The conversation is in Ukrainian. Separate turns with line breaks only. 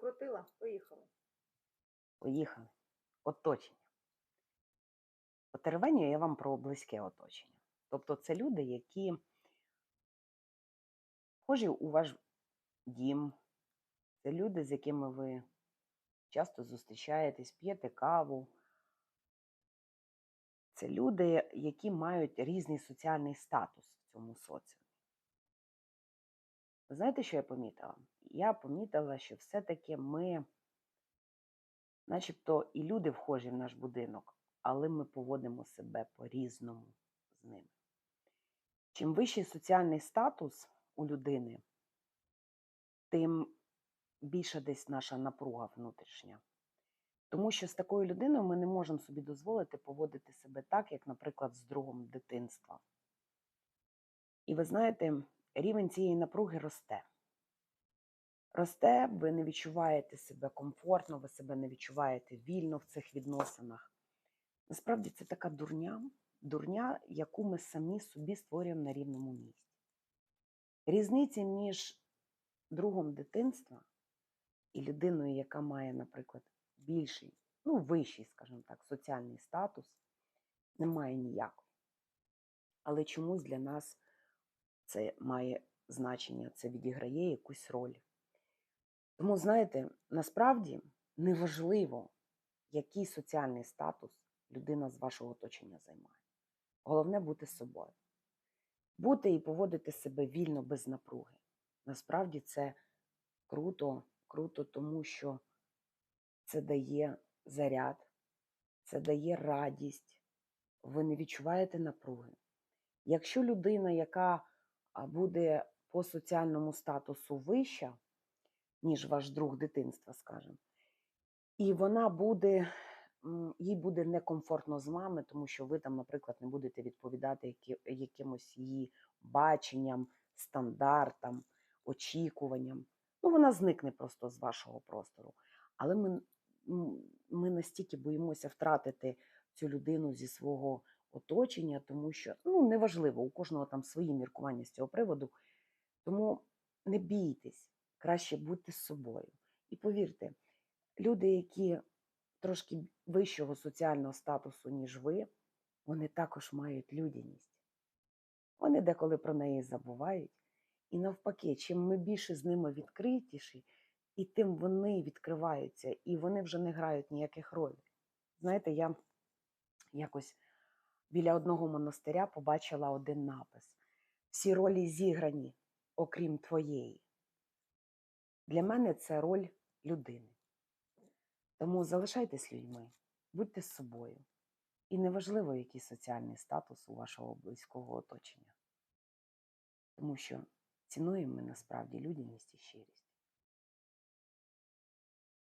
Закрутила, поїхали.
Поїхали. Оточення. По я вам про близьке оточення. Тобто це люди, які вхожі у ваш дім, це люди, з якими ви часто зустрічаєтесь, п'єте каву. Це люди, які мають різний соціальний статус в цьому соціумі. Знаєте, що я помітила? Я помітила, що все-таки ми, начебто, і люди вхожі в наш будинок, але ми поводимо себе по-різному з ними. Чим вищий соціальний статус у людини, тим більша десь наша напруга внутрішня. Тому що з такою людиною ми не можемо собі дозволити поводити себе так, як, наприклад, з другом дитинства. І ви знаєте, рівень цієї напруги росте. Росте, ви не відчуваєте себе комфортно, ви себе не відчуваєте вільно в цих відносинах. Насправді це така дурня, дурня, яку ми самі собі створюємо на рівному місці. Різниці між другом дитинства і людиною, яка має, наприклад, більший, ну, вищий, скажімо так, соціальний статус, немає ніякої. Але чомусь для нас це має значення, це відіграє якусь роль. Тому, знаєте, насправді неважливо, який соціальний статус людина з вашого оточення займає. Головне бути собою. Бути і поводити себе вільно без напруги. Насправді це круто, круто, тому що це дає заряд, це дає радість, ви не відчуваєте напруги. Якщо людина, яка буде по соціальному статусу вища, ніж ваш друг дитинства, скажімо, і вона буде, їй буде некомфортно з вами, тому що ви там, наприклад, не будете відповідати якимось її баченням, стандартам, очікуванням. Ну, вона зникне просто з вашого простору. Але ми, ми настільки боїмося втратити цю людину зі свого оточення, тому що ну, неважливо, у кожного там свої міркування з цього приводу. Тому не бійтесь, краще будьте з собою. І повірте, люди, які трошки вищого соціального статусу, ніж ви, вони також мають людяність. Вони деколи про неї забувають. І навпаки, чим ми більше з ними відкритіші, і тим вони відкриваються, і вони вже не грають ніяких ролей. Знаєте, я якось біля одного монастиря побачила один напис: всі ролі зіграні, окрім твоєї. Для мене це роль людини. Тому залишайтесь людьми, будьте з собою. І неважливо, який соціальний статус у вашого близького оточення. Тому що цінуємо ми насправді людяність і щирість.